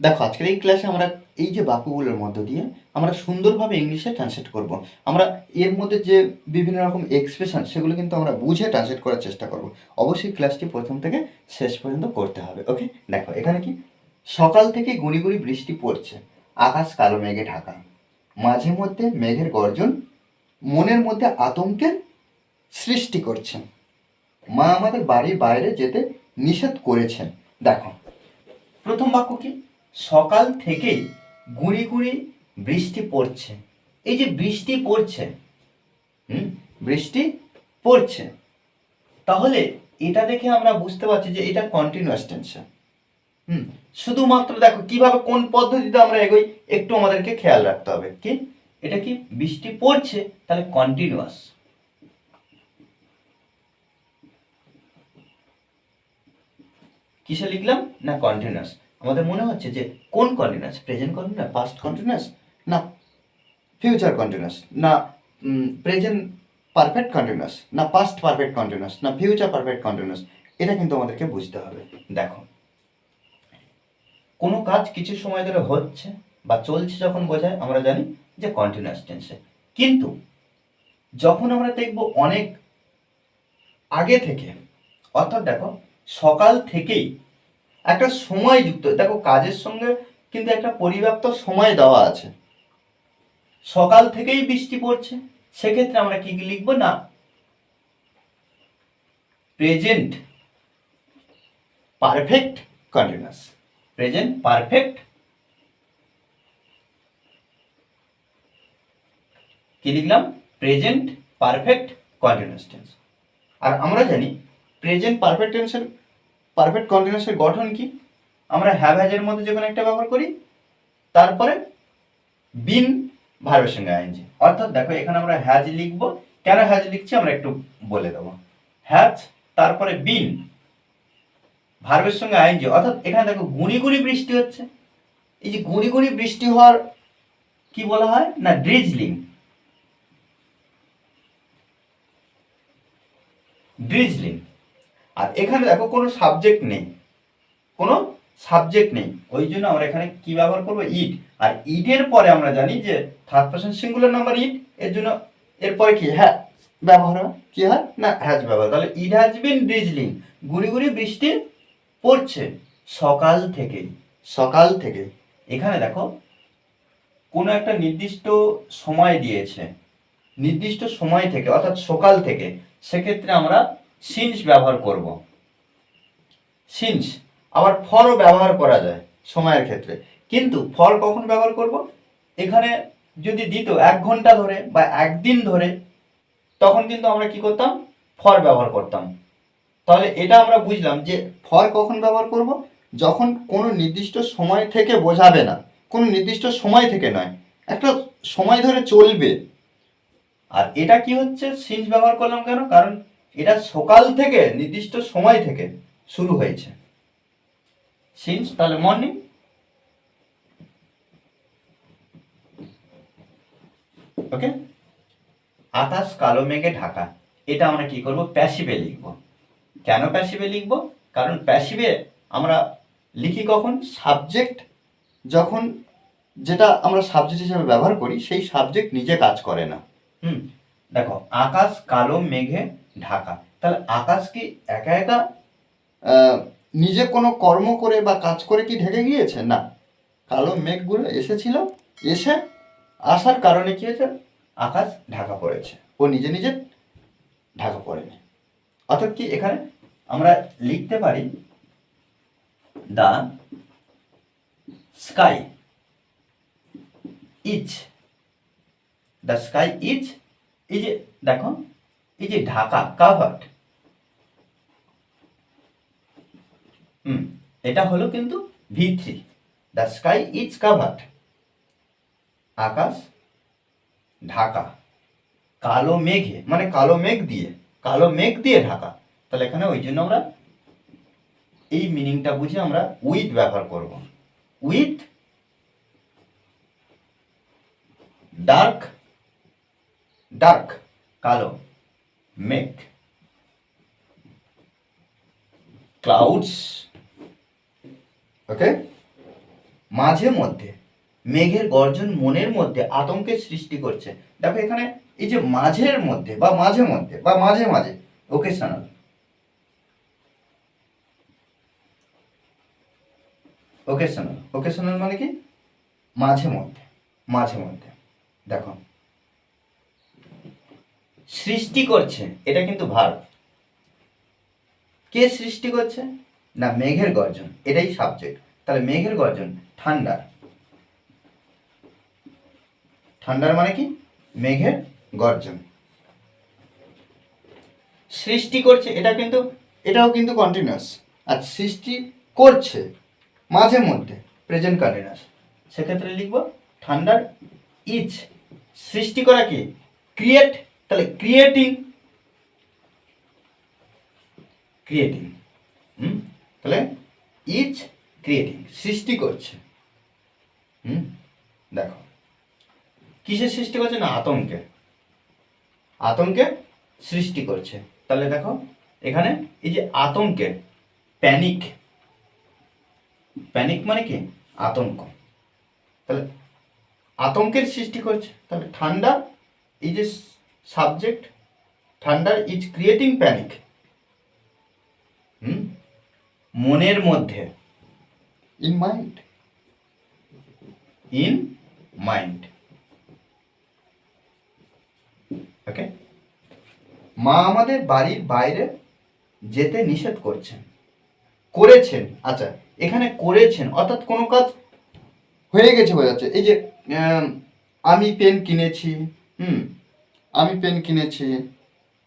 দেখো, আজকের এই ক্লাসে আমরা এই যে বাক্যগুলোর মধ্য দিয়ে আমরা সুন্দরভাবে ইংলিশে ট্রান্সলেট করব। আমরা এর মধ্যে যে বিভিন্ন রকম এক্সপ্রেশন সেগুলো কিন্তু আমরা বুঝে ট্রান্সলেট করার চেষ্টা করব। অবশ্যই ক্লাসটি প্রথম থেকে শেষ পর্যন্ত করতে হবে ওকে দেখো, এখানে কি? সকাল থেকে গুঁড়ি গুঁড়ি বৃষ্টি পড়ছে, আকাশ কালো মেঘে ঢাকা। মাঝে মধ্যে মেঘের গর্জন মনের মধ্যে আতঙ্কের সৃষ্টি করছে। মা আমাদের বাড়ির বাইরে যেতে নিষেধ করেছেন। দেখো, প্রথম বাক্য কি? সকাল থেকেই গুঁড়ি গুঁড়ি বৃষ্টি পড়ছে। এই যে বৃষ্টি পড়ছে, হুম, বৃষ্টি পড়ছে। তাহলে এটা দেখে আমরা বুঝতে পারছি যে এটা কন্টিনিউয়াস টেনশন হুম, শুধুমাত্র দেখো কীভাবে কোন পদ্ধতিতে আমরা এগোই, একটু আমাদেরকে খেয়াল রাখতে হবে। কি? এটা কি বৃষ্টি পড়ছে? তাহলে কন্টিনিউয়াস কিসে লিখলাম? না কন্টিনিউয়াস আমাদের মনে হচ্ছে যে কোন continuous present continuous past continuous না ফিউচার কন্টিনিউয়াস না প্রেজেন্ট পারফেক্ট কন্টিনিউস না পাস্ট পারফেক্ট কন্টিনিউস না ফিউচার পারফেক্ট কন্টিনিউস এটা কিন্তু আমাদেরকে বুঝতে হবে। দেখো, কোনো কাজ কিছু সময় ধরে হচ্ছে বা চলছে যখন বোঝায়, আমরা জানি যে কন্টিনিউয়াস টেন্সে কিন্তু যখন আমরা দেখব অনেক আগে থেকে, অর্থাৎ দেখো সকাল থেকেই একটা সময় যুক্ত। দেখো, কাজের সঙ্গে কিন্তু একটা পরিব্যাপ্ত সময় দেওয়া আছে। সকাল থেকেই বৃষ্টি পড়ছে, সেক্ষেত্রে আমরা কি লিখব? না। Present perfect continuous present perfect কি লিখলাম? প্রেজেন্ট পারফেক্ট কন্টিনিউয়াস টেন্স আর আমরা জানি প্রেজেন্ট পারফেক্ট টেন্সের পারফেক্ট কন্টিনিউয়াসের গঠন কি? আমরা হ্যাভ হ্যাজের মধ্যে যে কোনো একটা ব্যবহার করি, তারপরে বিন ভার্বের সঙ্গে আইনজি অর্থাৎ দেখো, এখানে আমরা হ্যাজ লিখব। কেন হ্যাজ লিখছি? আমরা একটু বলে দেবো। হ্যাজ তারপরে বিন ভার্বের সঙ্গে আইনজি অর্থাৎ এখানে দেখো গুঁড়ি গুঁড়ি বৃষ্টি হচ্ছে। এই যে গুঁড়ি গুঁড়ি বৃষ্টি হওয়ার কি বলা হয়? না ড্রিজলিং ড্রিজলিং আর এখানে দেখো কোনো সাবজেক্ট নেই। কোনো সাবজেক্ট নেই। ওই জন্য আমরা এখানে কি ব্যবহার করব? ইট আর ইটের পরে আমরা জানি যে third person singular number it এর জন্য এরপরে কি? হ্যাঁ ব্যবহার হয়। কি হয়? না হ্যাজ ব্যবহার তাহলে ইট হ্যাজ বিন ড্রিজলিং গুড়ি গুড়ি বৃষ্টি পড়ছে। সকাল থেকে সকাল থেকে। এখানে দেখো, কোনো একটা নির্দিষ্ট সময় দিয়েছে। নির্দিষ্ট সময় থেকে, অর্থাৎ সকাল থেকে। সেক্ষেত্রে আমরা সিন্স ব্যবহার করব। সিন্স আবার ফরও ব্যবহার করা যায় সময়ের ক্ষেত্রে। কিন্তু ফর কখন ব্যবহার করব? এখানে যদি দিত এক ঘণ্টা ধরে বা একদিন ধরে, তখন কিন্তু আমরা কি করতাম? ফর ব্যবহার করতাম। তাহলে এটা আমরা বুঝলাম যে ফর কখন ব্যবহার করব? যখন কোনো নির্দিষ্ট সময় থেকে বোঝাবে না। কোনো নির্দিষ্ট সময় থেকে নয়, একটা সময় ধরে চলবে। আর এটা কি হচ্ছে? সিন্স ব্যবহার করলাম কেন? কারণ এটা সকাল থেকে, নির্দিষ্ট সময় থেকে শুরু হয়েছে। সিন্স তাহলে মর্নিং ওকে আকাশ কালো মেঘে ঢাকা। এটা আমরা কি করব? প্যাসিভে লিখব। কেন প্যাসিভে লিখব? কারণ প্যাসিভে আমরা লিখি কখন? সাবজেক্ট যখন যেটা আমরা সাবজেক্ট হিসেবে ব্যবহার করি, সেই সাবজেক্ট নিজে কাজ করে না। হুম, দেখো, আকাশ কালো মেঘে ঢাকা। তাহলে আকাশ কি একা একা নিজে কোনো কর্ম করে বা কাজ করে কি ঢেকে গিয়েছে? না। কালো মেঘগুলো এসেছিল, এসে আসার কারণে কি হয়েছে? আকাশ ঢাকা পড়েছে। ও নিজে নিজে ঢাকা পড়েনি। অর্থাৎ কি এখানে আমরা লিখতে পারি the sky is the sky is, এই যে দেখো এই যে ঢাকা কাভার্ড হুম, এটা হলো কিন্তু V three the sky is covered আকাশ, ঢাকা, কালো মেঘে মানে কালো মেঘ দিয়ে, কালো মেঘ দিয়ে ঢাকা, তাহলে এখানে ওই জন্য আমরা এই মিনিংটা বুঝে আমরা উইথ ব্যবহার করব উইথ ডার্ক ডার্ক কালো মেঘ ক্লাউডস ওকে মাঝে মধ্যে মেঘের গর্জন মনের মধ্যে আতঙ্কের সৃষ্টি করছে। দেখো এখানে এই যে মাঝের মধ্যে বা মাঝে মধ্যে বা মাঝে মাঝে ওকেশনাল ওকেশনাল ওকেশনাল মানে কি? মাঝে মধ্যে মাঝে মধ্যে। দেখো। সৃষ্টি করছে, এটা কিন্তু ভার কে সৃষ্টি করছে? না, মেঘের গর্জন, এটাই সাবজেক্ট তাহলে মেঘের গর্জন, ঠান্ডার। ঠান্ডার মানে কি? মেঘের গর্জন। সৃষ্টি করছে, এটা কিন্তু, এটাও কিন্তু কন্টিনিউয়াস আর সৃষ্টি করছে, মাঝে মধ্যে প্রেজেন্ট কন্টিনিউয়াস সেক্ষেত্রে লিখব, ঠান্ডার ইজ সৃষ্টি করা কি? ক্রিয়েট তাহলে ক্রিয়েটিং ক্রিয়েটিং হুম? তাহলে ইজ ক্রিয়েটিং সৃষ্টি করছে। হুম? দেখো, কিসের সৃষ্টি করছে না আতঙ্কে আতঙ্কে সৃষ্টি করছে। তাহলে দেখো, এখানে এই যে আতঙ্কের প্যানিক প্যানিক মানে কি? আতঙ্ক। তাহলে আতঙ্কের সৃষ্টি করছে। তাহলে ঠান্ডা, এই যে সাবজেক্ট ঠান্ডার ইজ ক্রিয়েটিং প্যানিক হুম? মনের মধ্যে। In mind in mind okay মা আমাদের বাড়ির বাইরে যেতে নিষেধ করছেন। করেছেন। আচ্ছা এখানে করেছেন। অর্থাৎ কোনো কাজ হয়ে গেছে বোঝাচ্ছে এই যে আমি পেন কিনেছি হুম? আমি পেন কিনেছি,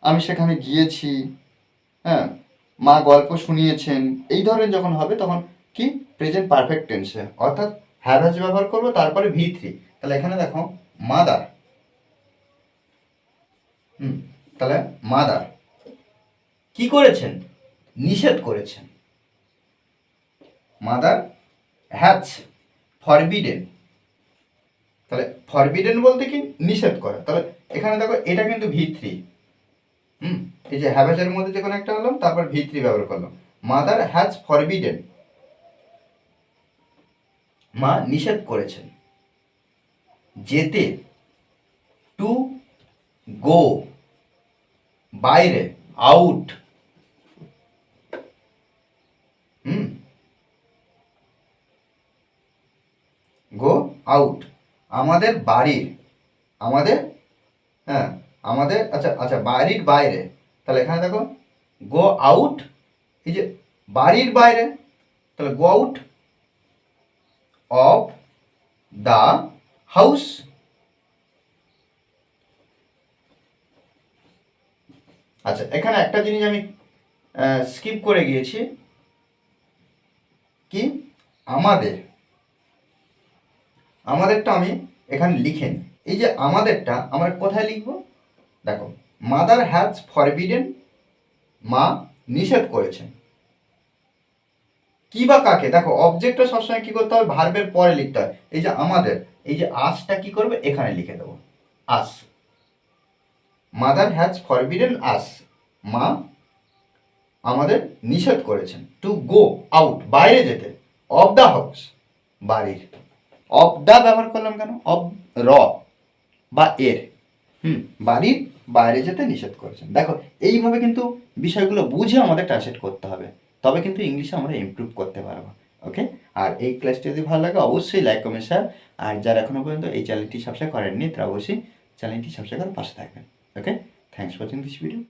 আমি সেখানে গিয়েছি হ্যাঁ মা গল্প শুনিয়েছেন। এই ধরনের যখন হবে তখন কি? প্রেজেন্ট পারফেক্ট টেন্সে অর্থাৎ হ্যাভ হ্যাজ ব্যবহার করব, তারপরে ভি থ্রি তাহলে এখানে দেখো মাদার হুম, তাহলে মাদার কি করেছেন? নিষেধ করেছেন। মাদার হ্যাজ ফরবিডেন তাহলে ফরবিডেন বলতে কি? নিষেধ করা। তাহলে এখানে দেখো, এটা কিন্তু ভি থ্রি হুম? এই যে হ্যাভেজের মধ্যে যে কোনো একটা হলাম তারপর ভি থ্রি ব্যবহার করলাম। Mother has forbidden. মা নিষেধ করেছেন যেতে টু গো বাইরে, আউট। হুম? Go out. আমাদের বাড়ির, আমাদের হ্যাঁ আমাদের আচ্ছা আচ্ছা বাড়ির বাইরে। তাহলে এখানে দেখো গো আউট এই যে বাড়ির বাইরে, তাহলে go out of the house আচ্ছা এখানে একটা জিনিস আমি স্কিপ করে গিয়েছি। কি? আমাদের, আমাদেরটা আমি এখানে লিখে নিই। এই যে আমাদেরটা, আমরা কোথায় লিখব? দেখো মাদার হ্যাজ ফরবিডেন মা নিষেধ করেছেন। কি বা কাকে? দেখো অবজেক্টটা সবসময় কি করতে হবে? ভার্বের পরে লিখতে হয়। এই যে আমাদের, এই যে আসটা কি করবে? এখানে লিখে দেবো। As mother has forbidden as মা আমাদের নিষেধ করেছেন। টু গো আউট বাইরে যেতে। অফ দ্য হাউস বাড়ির। অফ দ্য ব্যবহার করলাম কেন? অফ র। বা এর। হুম, বাড়ির বাইরে যেতে নিষেধ করেছেন। দেখো, এইভাবে কিন্তু বিষয়গুলো বুঝে আমাদের ট্রান্সলেট করতে হবে। তবে কিন্তু ইংলিশে আমরা ইমপ্রুভ করতে পারব ওকে আর এই ক্লাসটি যদি ভালো লাগে, অবশ্যই লাইক কমেন্ট শেয়ার আর যারা এখনও পর্যন্ত এই চ্যানেলটি সাবস্ক্রাইব করেননি, তারা অবশ্যই চ্যানেলটি সাবস্ক্রাইব করে পাশে থাকবেন okay thanks for watching this video